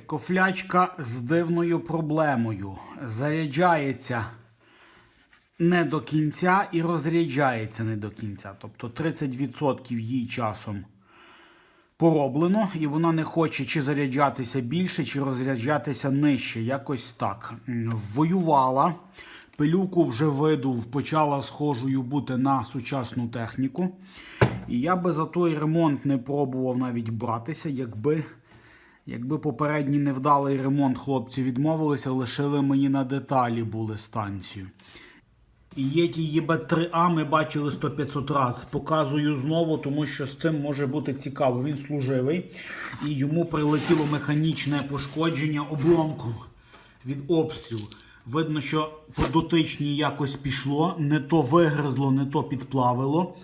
Кофлячка з дивною проблемою. Заряджається не до кінця і розряджається не до кінця. Тобто 30% їй часом пороблено, і вона не хоче чи заряджатися більше, чи розряджатися нижче. Якось так. Воювала. Пилюку вже видув, почала схожою бути на сучасну техніку. І я би за той ремонт не пробував навіть братися, якби, якби попередній невдалий ремонт хлопці відмовилися, лишили мені на деталі були станцію. І Єті ЄБ3А ми бачили 100-500 раз. Показую знову, тому що з цим може бути цікаво. Він служивий і йому прилетіло механічне пошкодження обломком від обстрілу. Видно, що по дотичній якось пішло, не то вигризло, не то підплавило.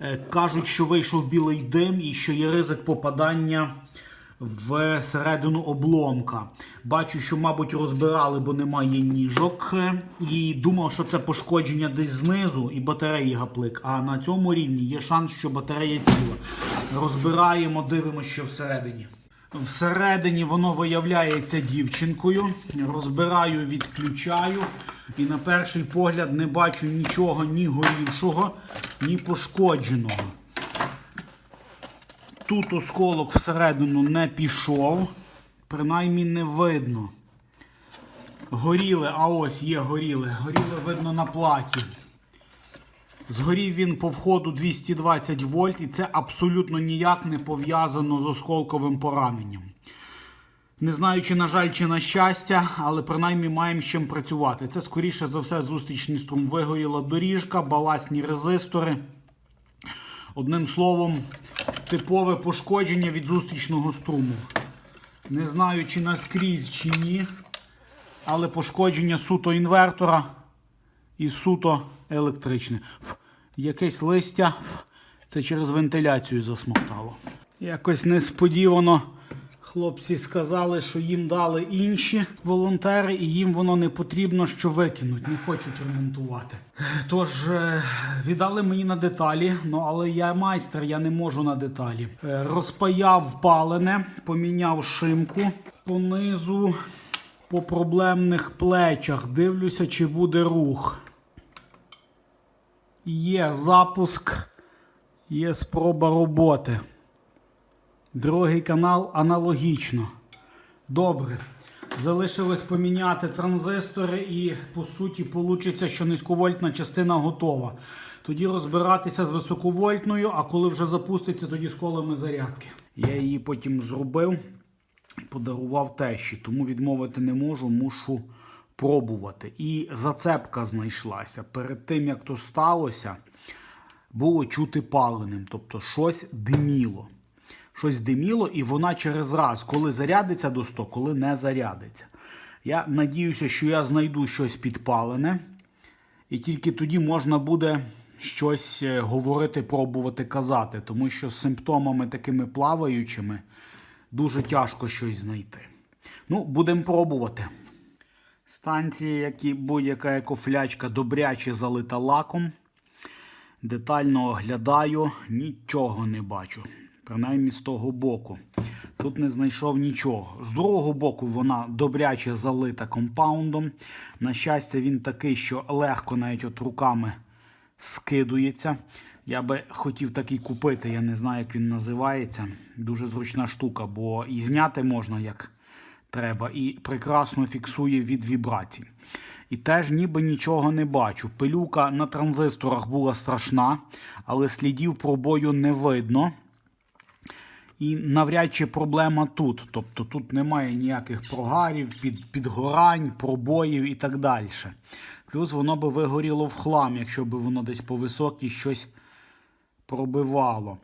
Е, Кажуть, що вийшов білий дим і що є ризик попадання в середину обломка. Бачу, що, мабуть, розбирали, бо немає ніжок. І думав, що це пошкодження десь знизу і батареї гаплик. А на цьому рівні є шанс, що батарея ціла. Розбираємо, дивимося, що всередині. Всередині воно виявляється дівчинкою. Розбираю, відключаю. І на перший погляд не бачу нічого ні горівшого, ні пошкодженого. Тут осколок всередину не пішов, принаймні не видно. Горіли, а ось є горіли. Горіли видно на платі. Згорів він по входу 220 вольт, і це абсолютно ніяк не пов'язано з осколковим пораненням. Не знаю, чи на жаль, чи на щастя, але принаймні маємо з чим працювати. Це скоріше за все зустрічний струм. Вигоріла доріжка, баласні резистори. Одним словом, типове пошкодження від зустрічного струму. Не знаю, чи наскрізь, чи ні, але пошкодження суто інвертора і суто електричне. Якесь листя це через вентиляцію засмоктало. Якось несподівано хлопці сказали, що їм дали інші волонтери, і їм воно не потрібно, що викинуть, не хочуть ремонтувати. Тож е, віддали мені на деталі, ну але я майстер, я не можу на деталі. Е, Розпаяв палене, поміняв шимку понизу по проблемних плечах. Дивлюся, чи буде рух. Є запуск, є спроба роботи. Другий канал аналогічно. Добре. Залишилось поміняти транзистори і, по суті, вийде, що низьковольтна частина готова. Тоді розбиратися з високовольтною, а коли вже запуститься, тоді з колами зарядки. Я її потім зробив і подарував тещі, тому відмовити не можу, мушу пробувати. І зацепка знайшлася. Перед тим, як то сталося, було чути паленим, тобто щось диміло. Щось диміло, і вона через раз, коли зарядиться до 100, коли не зарядиться. Я надіюся, що я знайду щось підпалене, і тільки тоді можна буде щось е, говорити, пробувати казати, тому що з симптомами такими плаваючими дуже тяжко щось знайти. Ну, будемо пробувати. Станція, як і будь-яка екофлячка, добряче залита лаком. Детально оглядаю, нічого не бачу. Принаймні з того боку. Тут не знайшов нічого. З другого боку вона добряче залита компаундом. На щастя, він такий, що легко навіть от руками скидується. Я би хотів такий купити, я не знаю, як він називається. Дуже зручна штука, бо і зняти можна як треба, і прекрасно фіксує від вібрацій. І теж ніби нічого не бачу. Пилюка на транзисторах була страшна, але слідів пробою не видно. І навряд чи проблема тут. Тобто тут немає ніяких прогарів, під, підгорань, пробоїв і так далі. Плюс воно би вигоріло в хлам, якщо б воно десь по високій щось пробивало.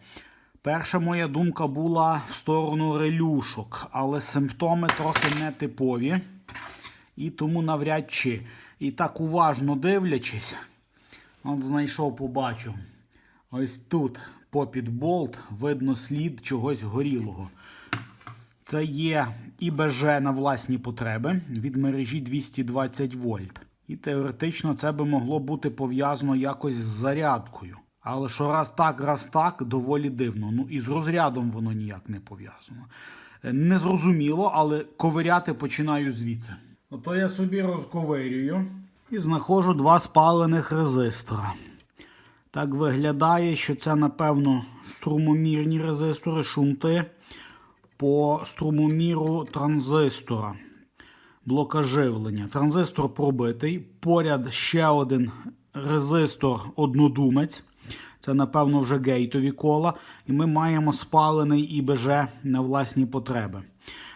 Перша моя думка була в сторону релюшок, але симптоми трохи нетипові. І тому навряд чи. І так уважно дивлячись, от знайшов, побачив. Ось тут попід болт видно слід чогось горілого. Це є ІБЖ на власні потреби від мережі 220 вольт. І теоретично це би могло бути пов'язано якось з зарядкою. Але що раз так, раз так, доволі дивно. Ну і з розрядом воно ніяк не пов'язано. Незрозуміло, але ковиряти починаю звідси. Ото я собі розковирюю і знаходжу два спалених резистора. Так виглядає, що це, напевно, струмомірні резистори, шунти по струмоміру транзистора. Блока живлення. Транзистор пробитий. Поряд ще один резистор однодумець. Це, напевно, вже гейтові кола. І ми маємо спалений ІБЖ на власні потреби.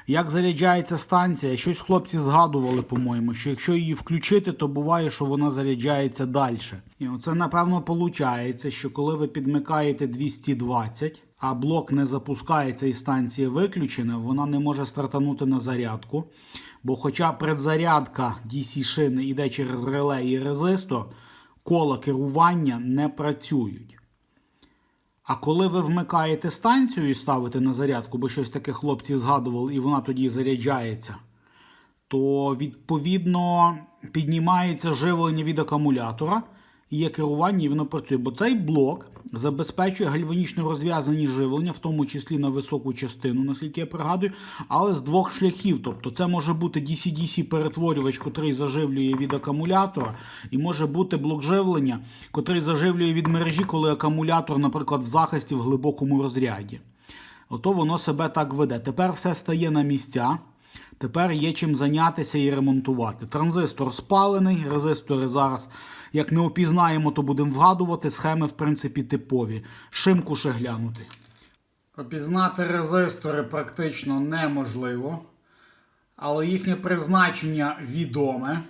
Як заряджається станція? Щось хлопці згадували, по-моєму, що якщо її включити, то буває, що вона заряджається далі. І оце, напевно, виходить, що коли ви підмикаєте 220, а блок не запускається і станція виключена, вона не може стартанути на зарядку. Бо хоча предзарядка DC шини йде через реле і резистор, кола керування не працюють. А коли ви вмикаєте станцію і ставите на зарядку, бо щось таке хлопці згадували, і вона тоді заряджається, то відповідно піднімається живлення від акумулятора, є керування, і воно працює. Бо цей блок забезпечує гальванічно розв'язані живлення, в тому числі на високу частину, наскільки я пригадую, але з двох шляхів. Тобто це може бути DC-DC перетворювач, котрий заживлює від акумулятора, і може бути блок живлення, котрий заживлює від мережі, коли акумулятор, наприклад, в захисті в глибокому розряді. Ото воно себе так веде. Тепер все стає на місця. Тепер є чим зайнятися і ремонтувати. Транзистор спалений, резистори зараз, як не опізнаємо, то будемо вгадувати. Схеми, в принципі, типові. Шимку ще глянути. Опізнати резистори практично неможливо, але їхнє призначення відоме.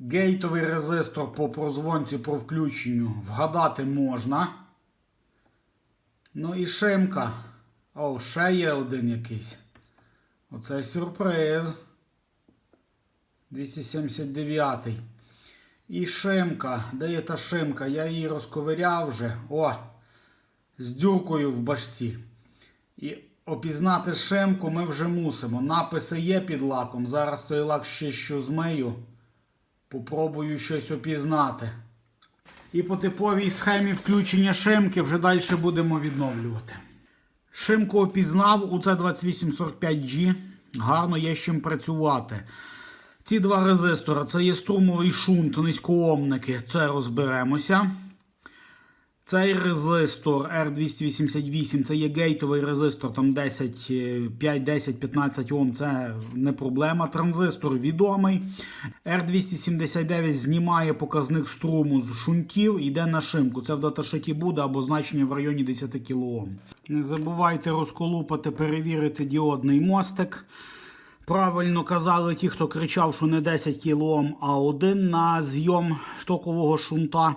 Гейтовий резистор по прозвонці про включенню вгадати можна. Ну і шимка. О, ще є один якийсь. Оце сюрприз. 279. І шимка. Де є та шимка? Я її розковиряв вже. О! З дюркою в башці. І опізнати шимку ми вже мусимо. Написи є під лаком. Зараз той лак ще що змию. Попробую щось опізнати. І по типовій схемі включення шимки вже далі будемо відновлювати. Шимку опізнав у c 2845G. Гарно є з чим працювати. Ці два резистори це є струмовий шунт, низькоомники, це розберемося. Цей резистор R288 це є гейтовий резистор, там 10, 5, 10, 15 Ом, це не проблема. Транзистор відомий. R279 знімає показник струму з шунтів йде на шимку. Це в даташиті буде або значення в районі 10 кОм. Не забувайте розколупати, перевірити діодний мостик. Правильно казали ті, хто кричав, що не 10 кОм, а один на зйом токового шунта.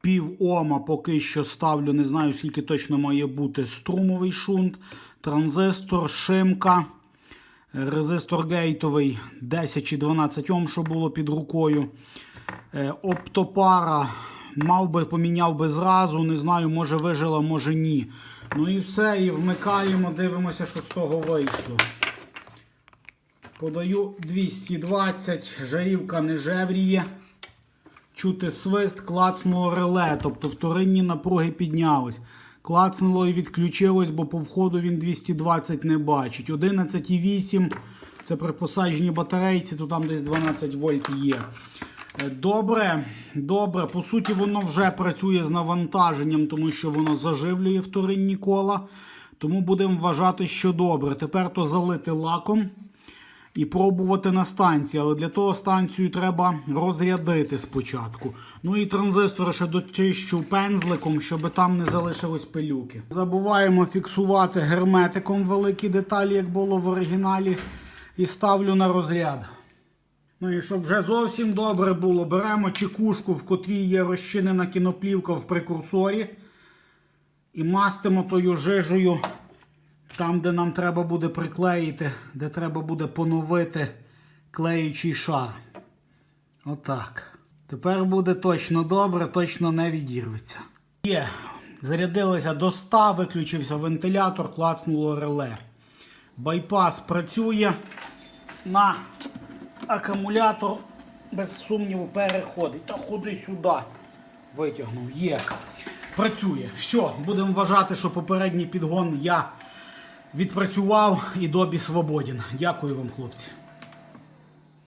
Пів Ома поки що ставлю, не знаю, скільки точно має бути струмовий шунт, транзистор, шимка, резистор гейтовий 10 чи 12 Ом, що було під рукою. Е, Оптопара мав би поміняв би зразу, не знаю, може вижила, може ні. Ну і все, і вмикаємо, дивимося, що з того вийшло. Подаю 220, жарівка не жевріє. Чути свист, клацнуло реле, тобто вторинні напруги піднялись. Клацнуло і відключилось, бо по входу він 220 не бачить. 11,8 це при посадженні батарейці, то там десь 12 вольт є. Добре, добре. По суті, воно вже працює з навантаженням, тому що воно заживлює вторинні кола. Тому будемо вважати, що добре. Тепер то залити лаком і пробувати на станції. Але для того станцію треба розрядити спочатку. Ну і транзистори ще дочищу пензликом, щоб там не залишилось пилюки. Забуваємо фіксувати герметиком великі деталі, як було в оригіналі. І ставлю на розряд. Ну і щоб вже зовсім добре було, беремо чекушку, в котрій є розчинена кіноплівка в прекурсорі. І мастимо тою жижею там, де нам треба буде приклеїти, де треба буде поновити клеючий шар. Отак. Тепер буде точно добре, точно не відірветься. Є. Зарядилося до 100, виключився вентилятор, клацнуло реле. Байпас працює на акумулятор, без сумніву, переходить. Та ходи сюди. Витягнув. Є. Працює. Все, будемо вважати, що попередній підгон я Відпрацював і добі свободен. Дякую вам, хлопці.